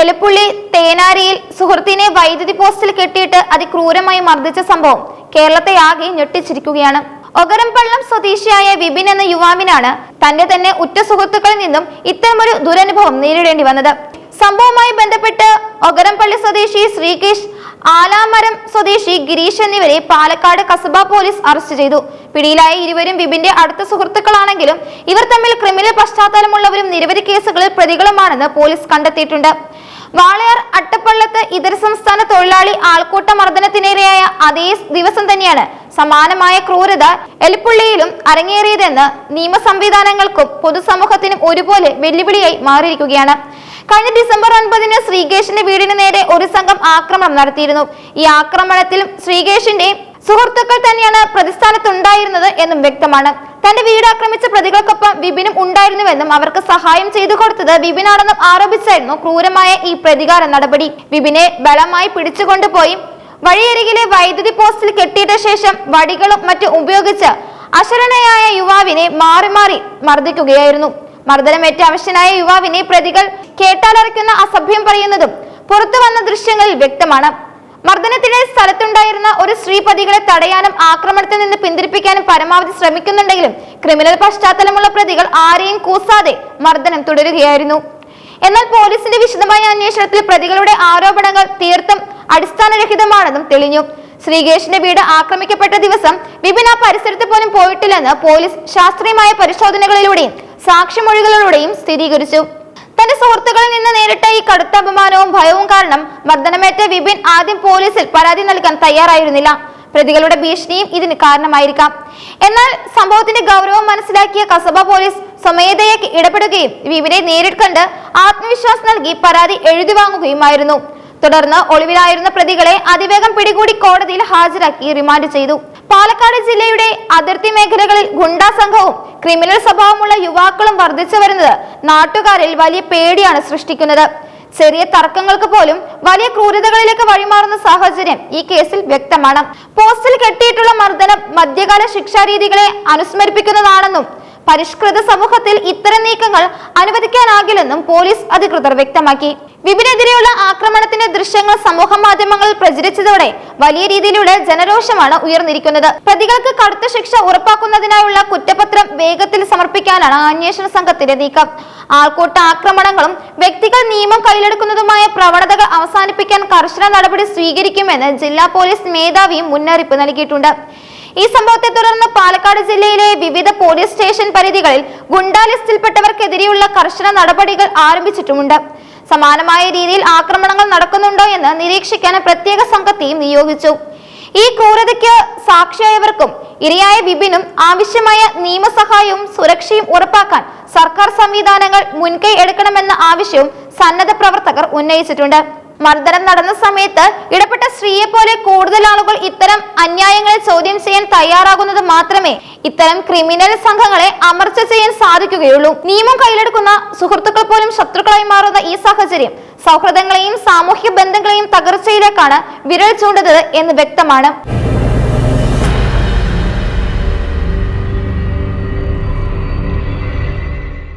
എലപ്പുള്ളി തേനാരിയിൽ സുഹൃത്തിനെ വൈദ്യുതി പോസ്റ്റിൽ കെട്ടിയിട്ട് അതിക്രൂരമായി മർദ്ദിച്ച സംഭവം കേരളത്തെ ആകെ ഞെട്ടിച്ചിരിക്കുകയാണ്. ഒകരംപള്ളം സ്വദേശിയായ വിപിൻ എന്ന യുവാവിനാണ് തന്നെ തന്നെ ഉറ്റ സുഹൃത്തുക്കളിൽ നിന്നും ഇത്തരമൊരു ദുരനുഭവം നേരിടേണ്ടി വന്നത്. സംഭവവുമായി ബന്ധപ്പെട്ട് ഒഗരംപള്ളി സ്വദേശി ശ്രീകേഷ് ആലാമരം സ്വദേശി ഗിരീഷ് എന്നിവരെ പാലക്കാട് കസബ പോലീസ് അറസ്റ്റ് ചെയ്തു. പിടിയിലായ ഇരുവരും വിപിന്റെ അടുത്ത സുഹൃത്തുക്കളാണെങ്കിലും ഇവർ തമ്മിൽ ക്രിമിനൽ പശ്ചാത്തലമുള്ളവരും നിരവധി കേസുകളിൽ പ്രതികളുമാണെന്ന് പോലീസ് കണ്ടെത്തിയിട്ടുണ്ട്. വാളയാർ അട്ടപ്പള്ളത്ത് ഇതര സംസ്ഥാന തൊഴിലാളി ആൾക്കൂട്ട മർദ്ദനത്തിനിരയായ അതേ ദിവസം തന്നെയാണ് സമാനമായ ക്രൂരത എലിപ്പുള്ളിയിലും അരങ്ങേറിയതെന്ന് നിയമ സംവിധാനങ്ങൾക്കും പൊതുസമൂഹത്തിനും ഒരുപോലെ വെല്ലുവിളിയായി മാറിയിരിക്കുകയാണ്. കഴിഞ്ഞ ഡിസംബർ ഒൻപതിന് ശ്രീകേഷിന്റെ വീടിന് നേരെ ഒരു സംഘം ആക്രമണം നടത്തിയിരുന്നു. ഈ ആക്രമണത്തിൽ ശ്രീകേഷിന്റെ സുഹൃത്തുക്കൾ തന്നെയാണ് പ്രതിസ്ഥാനത്തുണ്ടായിരുന്നത് എന്നും വ്യക്തമാണ്. തന്റെ വീട് ആക്രമിച്ച പ്രതികൾക്കൊപ്പം വിപിനും ഉണ്ടായിരുന്നുവെന്നും അവർക്ക് സഹായം ചെയ്തു കൊടുത്തത് വിപിനാണെന്നും ആരോപിച്ചായിരുന്നു ക്രൂരമായ ഈ പ്രതികാര നടപടി. വിപിനെ ബലമായി പിടിച്ചുകൊണ്ടുപോയി വഴിയരികിലെ വൈദ്യുതി പോസ്റ്റിൽ കെട്ടിയിട്ട ശേഷം വടികളും മറ്റും ഉപയോഗിച്ച് അശരണയായ യുവാവിനെ മാറി മാറി മർദ്ദിക്കുകയായിരുന്നു. മർദ്ദനമേറ്റ അവശനായ യുവാവിനെ പ്രതികൾ കേട്ടാലറിക്കുന്ന അസഭ്യം പറയുന്നതും പുറത്തു വന്ന ദൃശ്യങ്ങളിൽ വ്യക്തമാണ്. മർദ്ദനത്തിനിടെ സ്ഥലത്തുണ്ടായിരുന്ന ഒരു സ്ത്രീ പ്രതികളെ തടയാനും ആക്രമണത്തിൽ നിന്ന് പിന്തിരിപ്പിക്കാനും പരമാവധി ശ്രമിക്കുന്നുണ്ടെങ്കിലും ക്രിമിനൽ പശ്ചാത്തലമുള്ള പ്രതികൾ ആരെയും കൂസാതെ മർദ്ദനം തുടരുകയായിരുന്നു. എന്നാൽ പോലീസിന്റെ വിശദമായ അന്വേഷണത്തിൽ പ്രതികളുടെ ആരോപണങ്ങൾ തീർത്തും അടിസ്ഥാനരഹിതമാണെന്നും തെളിഞ്ഞു. ശ്രീകേഷിന്റെ വീട് ആക്രമിക്കപ്പെട്ട ദിവസം വിപിൻ ആ പരിസരത്ത് പോലും പോയിട്ടില്ലെന്ന് പോലീസ് ശാസ്ത്രീയമായ പരിശോധനകളിലൂടെയും സാക്ഷിമൊഴികളിലൂടെയും സ്ഥിരീകരിച്ചു. തന്റെ സുഹൃത്തുക്കളിൽ നിന്ന് നേരിട്ട ഈ കടുത്ത അപമാനവും ഭയവും കാരണം മർദ്ദനമേറ്റ വിപിൻ ആദ്യം പോലീസിൽ പരാതി നൽകാൻ തയ്യാറായിരുന്നില്ല. പ്രതികളുടെ ഭീഷണിയും ഇതിന് കാരണമായിരിക്കാം. എന്നാൽ സംഭവത്തിന്റെ ഗൗരവം മനസ്സിലാക്കിയ കസബ പോലീസ് സ്വമേധയെ ഇടപെടുകയും വിപിനെ നേരിട്ട് കണ്ട് ആത്മവിശ്വാസം നൽകി പരാതി എഴുതി വാങ്ങുകയുമായിരുന്നു. തുടർന്ന് ഒളിവിലായിരുന്ന പ്രതികളെ അതിവേഗം പിടികൂടി കോടതിയിൽ ഹാജരാക്കി റിമാൻഡ് ചെയ്തു. പാലക്കാട് ജില്ലയുടെ അതിർത്തി മേഖലകളിൽ ഗുണ്ടാ സംഘവും ക്രിമിനൽ സ്വഭാവമുള്ള യുവാക്കളും വർദ്ധിച്ചു വരുന്നത് നാട്ടുകാരിൽ വലിയ പേടിയാണ് സൃഷ്ടിക്കുന്നത്. ചെറിയ തർക്കങ്ങൾക്ക് പോലും വലിയ ക്രൂരതകളിലേക്ക് വഴിമാറുന്ന സാഹചര്യം ഈ കേസിൽ വ്യക്തമാണ്. പോസ്റ്റിൽ കെട്ടിയിട്ടുള്ള മർദ്ദനം മധ്യകാല ശിക്ഷാരീതികളെ അനുസ്മരിപ്പിക്കുന്നതാണെന്നും പരിഷ്കൃത സമൂഹത്തിൽ ഇത്തരം നീക്കങ്ങൾ അനുവദിക്കാനാകില്ലെന്നും പോലീസ് അധികൃതർ വ്യക്തമാക്കി. വിപിനെതിരെയുള്ള ആക്രമണത്തിന്റെ ദൃശ്യങ്ങൾ സമൂഹ മാധ്യമങ്ങളിൽ പ്രചരിച്ചതോടെ വലിയ രീതിയിലുള്ള ജനരോഷമാണ് ഉയർന്നിരിക്കുന്നത്. പ്രതികൾക്ക് കടുത്ത ശിക്ഷ ഉറപ്പാക്കുന്നതിനായുള്ള കുറ്റപത്രം വേഗത്തിൽ സമർപ്പിക്കാനാണ് അന്വേഷണ സംഘത്തിന്റെ നീക്കം. ആൾക്കൂട്ട ആക്രമണങ്ങളും വ്യക്തികൾ നിയമം കയ്യിലെടുക്കുന്നതുമായ പ്രവണതകൾ അവസാനിപ്പിക്കാൻ കർശന നടപടി സ്വീകരിക്കുമെന്ന് ജില്ലാ പോലീസ് മേധാവിയും മുന്നറിയിപ്പ് നൽകിയിട്ടുണ്ട്. ഈ സംഭവത്തെ തുടർന്ന് പാലക്കാട് ജില്ലയിലെ വിവിധ പോലീസ് സ്റ്റേഷൻ പരിധികളിൽ ഗുണ്ടാ ലിസ്റ്റിൽപ്പെട്ടവർക്കെതിരെയുള്ള കർശന നടപടികൾ ആരംഭിച്ചിട്ടുമുണ്ട്. സമാനമായ രീതിയിൽ ആക്രമണങ്ങൾ നടക്കുന്നുണ്ടോ എന്ന് നിരീക്ഷിക്കാൻ പ്രത്യേക സംഘത്തെയും നിയോഗിച്ചു. ഈ ക്രൂരതയ്ക്ക് സാക്ഷിയായവർക്കും ഇരയായ വിപിനും ആവശ്യമായ നിയമസഹായവും സുരക്ഷയും ഉറപ്പാക്കാൻ സർക്കാർ സംവിധാനങ്ങൾ മുൻകൈ എടുക്കണമെന്ന ആവശ്യവും സന്നദ്ധ പ്രവർത്തകർ ഉന്നയിച്ചിട്ടുണ്ട്. മർദ്ദനം നടന്ന സമയത്ത് ഇടപെട്ട സ്ത്രീയെ പോലെ കൂടുതൽ ആളുകൾ ഇത്തരം അന്യായങ്ങളെ ചോദ്യം ചെയ്യാൻ തയ്യാറാകുന്നത് മാത്രമേ ഇത്തരം ക്രിമിനൽ സംഘങ്ങളെ അമർച്ച ചെയ്യാൻ സാധിക്കുകയുള്ളൂ. നിയമം കയ്യിലെടുക്കുന്ന സുഹൃത്തുക്കൾ പോലും ശത്രുക്കളായി മാറുന്ന ഈ സാഹചര്യം സൗഹൃദങ്ങളെയും സാമൂഹ്യ ബന്ധങ്ങളെയും തകർച്ചയിലേക്കാണ് വിരൽ ചൂണ്ടുന്നത് എന്ന് വ്യക്തമാണ്.